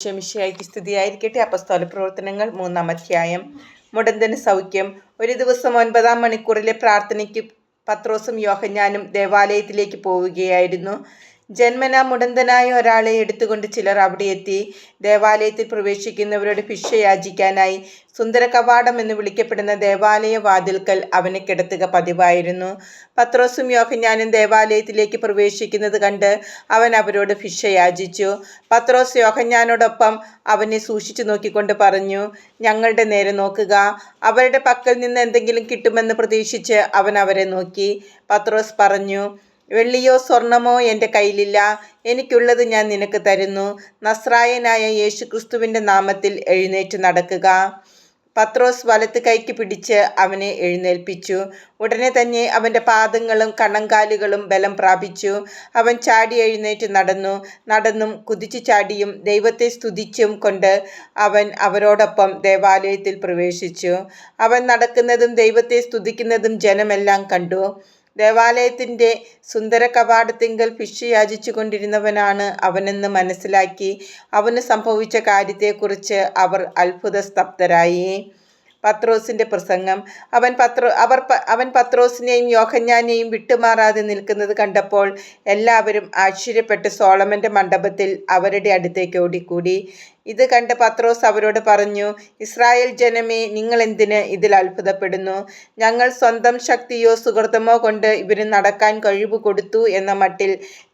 ക്ഷമിഷയായിക്ക് സ്തുതിയായിരിക്കട്ടെ. അപ്പസ്തോല പ്രവർത്തനങ്ങൾ മൂന്നാം അധ്യായം. മുടന്തന് സൗഖ്യം. ഒരു ദിവസം ഒൻപതാം മണിക്കൂറിലെ പ്രാർത്ഥനയ്ക്ക് പത്രോസും യോഹന്നാനും ദേവാലയത്തിലേക്ക് പോവുകയായിരുന്നു. ജന്മനാ മുടന്തനായ ഒരാളെ എടുത്തുകൊണ്ട് ചിലർ അവിടെ എത്തി. ദേവാലയത്തിൽ പ്രവേശിക്കുന്നവരോട് ഭിക്ഷ യാചിക്കാനായി സുന്ദര കവാടം എന്ന് വിളിക്കപ്പെടുന്ന ദേവാലയ വാതിൽക്കൽ അവനെ കിടത്തുക പതിവായിരുന്നു. പത്രോസും യോഹന്യാനും ദേവാലയത്തിലേക്ക് പ്രവേശിക്കുന്നത് കണ്ട് അവൻ അവരോട് ഭിക്ഷ യാചിച്ചു. പത്രോസ് യോഹന്യാനോടൊപ്പം അവനെ സൂക്ഷിച്ചു നോക്കിക്കൊണ്ട് പറഞ്ഞു ഞങ്ങളുടെ നേരെ നോക്കുക. അവരുടെ പക്കൽ നിന്ന് എന്തെങ്കിലും കിട്ടുമെന്ന് പ്രതീക്ഷിച്ച് അവൻ അവരെ നോക്കി. പത്രോസ് പറഞ്ഞു വെള്ളിയോ സ്വർണമോ എന്റെ കയ്യിലില്ല. എനിക്കുള്ളത് ഞാൻ നിനക്ക് തരുന്നു. നസ്രായനായ യേശുക്രിസ്തുവിന്റെ നാമത്തിൽ എഴുന്നേറ്റ് നടക്കുക. പത്രോസ് വലത്ത് കൈക്ക് പിടിച്ച് അവനെ എഴുന്നേൽപ്പിച്ചു. ഉടനെ തന്നെ അവന്റെ പാദങ്ങളും കണങ്കാലുകളും ബലം പ്രാപിച്ചു. അവൻ ചാടി എഴുന്നേറ്റ് നടന്നു. നടന്നും കുതിച്ചു ചാടിയും ദൈവത്തെ സ്തുതിച്ചും കൊണ്ട് അവൻ അവരോടൊപ്പം ദേവാലയത്തിൽ പ്രവേശിച്ചു. അവൻ നടക്കുന്നതും ദൈവത്തെ സ്തുതിക്കുന്നതും ജനമെല്ലാം കണ്ടു. ദേവാലയത്തിന്റെ സുന്ദര കവാടത്തിങ്കൽ ഭിക്ഷ യാചിച്ചു കൊണ്ടിരുന്നവനാണ് അവനെന്ന് മനസ്സിലാക്കി അവന് സംഭവിച്ച കാര്യത്തെക്കുറിച്ച് അവർ അത്ഭുത സ്തബ്ധരായി പത്രോസിന്റെ പ്രസംഗം. അവൻ പത്രോ അവർ അവൻ പത്രോസിനെയും യോഹന്യാനെയും വിട്ടുമാറാതെ നിൽക്കുന്നത് കണ്ടപ്പോൾ എല്ലാവരും ആശ്ചര്യപ്പെട്ട് സോളമന്റെ മണ്ഡപത്തിൽ അവരുടെ അടുത്തേക്ക് ഓടിക്കൂടി. ഇത് കണ്ട് പത്രോസ് അവരോട് പറഞ്ഞു ഇസ്രായേൽ ജനമേ നിങ്ങൾ എന്തിന് ഇതിൽ അത്ഭുതപ്പെടുന്നു? ഞങ്ങൾ സ്വന്തം ശക്തിയോ സുഹൃത്തമോ കൊണ്ട് ഇവന് നടക്കാൻ കഴിവ് കൊടുത്തു എന്ന മട്ടിൽ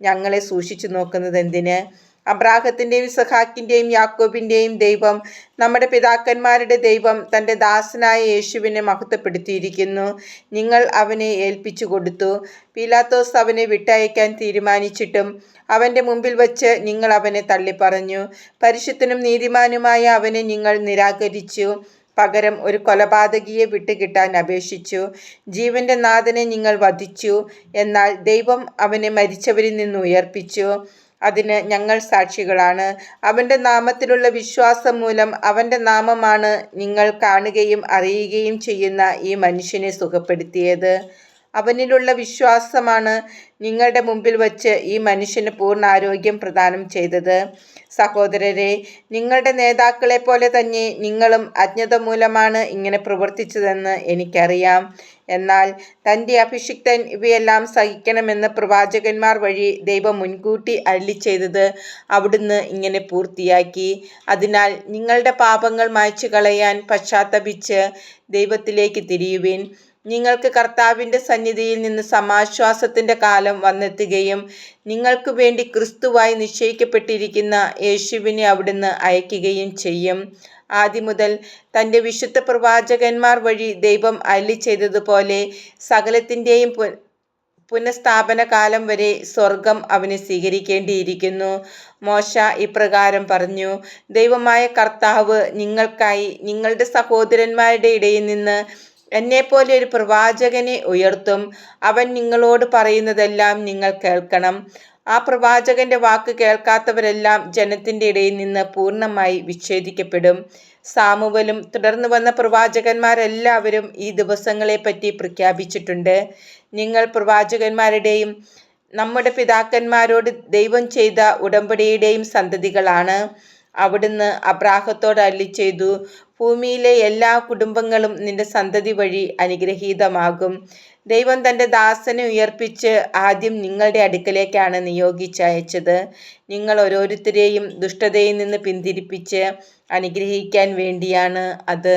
ഞങ്ങളെ സൂക്ഷിച്ചു നോക്കുന്നത് എന്തിന്? അബ്രാഹത്തിന്റെയും സഹാക്കിന്റെയും യാക്കോബിന്റെയും ദൈവം നമ്മുടെ പിതാക്കന്മാരുടെ ദൈവം തന്റെ ദാസനായ യേശുവിനെ മഹത്വപ്പെടുത്തിയിരിക്കുന്നു. നിങ്ങൾ അവനെ ഏൽപ്പിച്ചു കൊടുത്തു. പീലാത്തോസ് അവനെ വിട്ടയക്കാൻ തീരുമാനിച്ചിട്ടും അവന്റെ മുമ്പിൽ വച്ച് നിങ്ങൾ അവനെ തള്ളിപ്പറഞ്ഞു. പരിശുദ്ധനും നീതിമാനുമായ അവനെ നിങ്ങൾ നിരാകരിച്ചു. പകരം ഒരു കൊലപാതകിയെ വിട്ടുകിട്ടാൻ അപേക്ഷിച്ചു. ജീവന്റെ നാഥനെ നിങ്ങൾ വധിച്ചു. എന്നാൽ ദൈവം അവനെ മരിച്ചവരിൽ നിന്ന് ഉയർപ്പിച്ചു. അതിന് ഞങ്ങൾ സാക്ഷികളാണ്. അവന്റെ നാമത്തിലുള്ള വിശ്വാസം മൂലം അവന്റെ നാമമാണ് നിങ്ങൾ കാണുകയും അറിയുകയും ചെയ്യുന്ന ഈ മനുഷ്യനെ സുഖപ്പെടുത്തിയത്. അവനിലുള്ള വിശ്വാസമാണ് നിങ്ങളുടെ മുമ്പിൽ വച്ച് ഈ മനുഷ്യന് പൂർണ ആരോഗ്യം പ്രദാനം ചെയ്തത്. സഹോദരരെ നിങ്ങളുടെ നേതാക്കളെ പോലെ തന്നെ നിങ്ങളും അജ്ഞത മൂലമാണ് ഇങ്ങനെ പ്രവർത്തിച്ചതെന്ന് എനിക്കറിയാം. എന്നാൽ തന്റെ അഭിഷിക്തൻ ഇവയെല്ലാം സഹിക്കണമെന്ന് പ്രവാചകന്മാർ വഴി ദൈവം മുൻകൂട്ടി അള്ളി ചെയ്തത് അവിടുന്ന് ഇങ്ങനെ പൂർത്തിയാക്കി. അതിനാൽ നിങ്ങളുടെ പാപങ്ങൾ മായ്ച്ചു കളയാൻ പശ്ചാത്തപിച്ച് ദൈവത്തിലേക്ക് തിരിയുവിൻ. നിങ്ങൾക്ക് കർത്താവിന്റെ സന്നിധിയിൽ നിന്ന് സമാശ്വാസത്തിന്റെ കാലം വന്നെത്തുകയും നിങ്ങൾക്ക് വേണ്ടി ക്രിസ്തുവായി നിശ്ചയിക്കപ്പെട്ടിരിക്കുന്ന യേശുവിനെ അവിടുന്ന് അയക്കുകയും ചെയ്യും. ആദ്യം മുതൽ തന്റെ വിശുദ്ധ പ്രവാചകന്മാർ വഴി ദൈവം അല്ലി ചെയ്തതുപോലെ സകലത്തിന്റെയും പുനഃസ്ഥാപന കാലം വരെ സ്വർഗം അവനെ സ്വീകരിക്കേണ്ടിയിരിക്കുന്നു. മോശ ഇപ്രകാരം പറഞ്ഞു ദൈവമായ കർത്താവ് നിങ്ങൾക്കായി നിങ്ങളുടെ സഹോദരന്മാരുടെ ഇടയിൽ നിന്ന് എന്നെപ്പോലെ ഒരു പ്രവാചകനെ ഉയർത്തും. അവൻ നിങ്ങളോട് പറയുന്നതെല്ലാം നിങ്ങൾ കേൾക്കണം. ആ പ്രവാചകന്റെ വാക്ക് കേൾക്കാത്തവരെല്ലാം ജനത്തിന്റെ ഇടയിൽ നിന്ന് പൂർണമായി വിച്ഛേദിക്കപ്പെടും. സാമുവലും തുടർന്ന് വന്ന പ്രവാചകന്മാരെല്ലാവരും ഈ ദിവസങ്ങളെപ്പറ്റി പ്രഖ്യാപിച്ചിട്ടുണ്ട്. നിങ്ങൾ പ്രവാചകന്മാരുടെയും നമ്മുടെ പിതാക്കന്മാരോട് ദൈവം ചെയ്ത ഉടമ്പടിയുടെയും സന്തതികളാണ്. അവിടുന്ന് അബ്രാഹത്തോട് അല്ലി ചെയ്തു ഭൂമിയിലെ എല്ലാ കുടുംബങ്ങളും നിന്റെ സന്തതി വഴി അനുഗ്രഹീതമാകും. ദൈവം തന്റെ ദാസനെ ഉയർപ്പിച്ച് ആദ്യം നിങ്ങളുടെ അടുക്കലേക്കാണ് നിയോഗിച്ചയച്ചത് നിങ്ങൾ ഓരോരുത്തരെയും ദുഷ്ടതയിൽ നിന്ന് പിന്തിരിപ്പിച്ച് അനുഗ്രഹിക്കാൻ വേണ്ടിയാണ് അത്.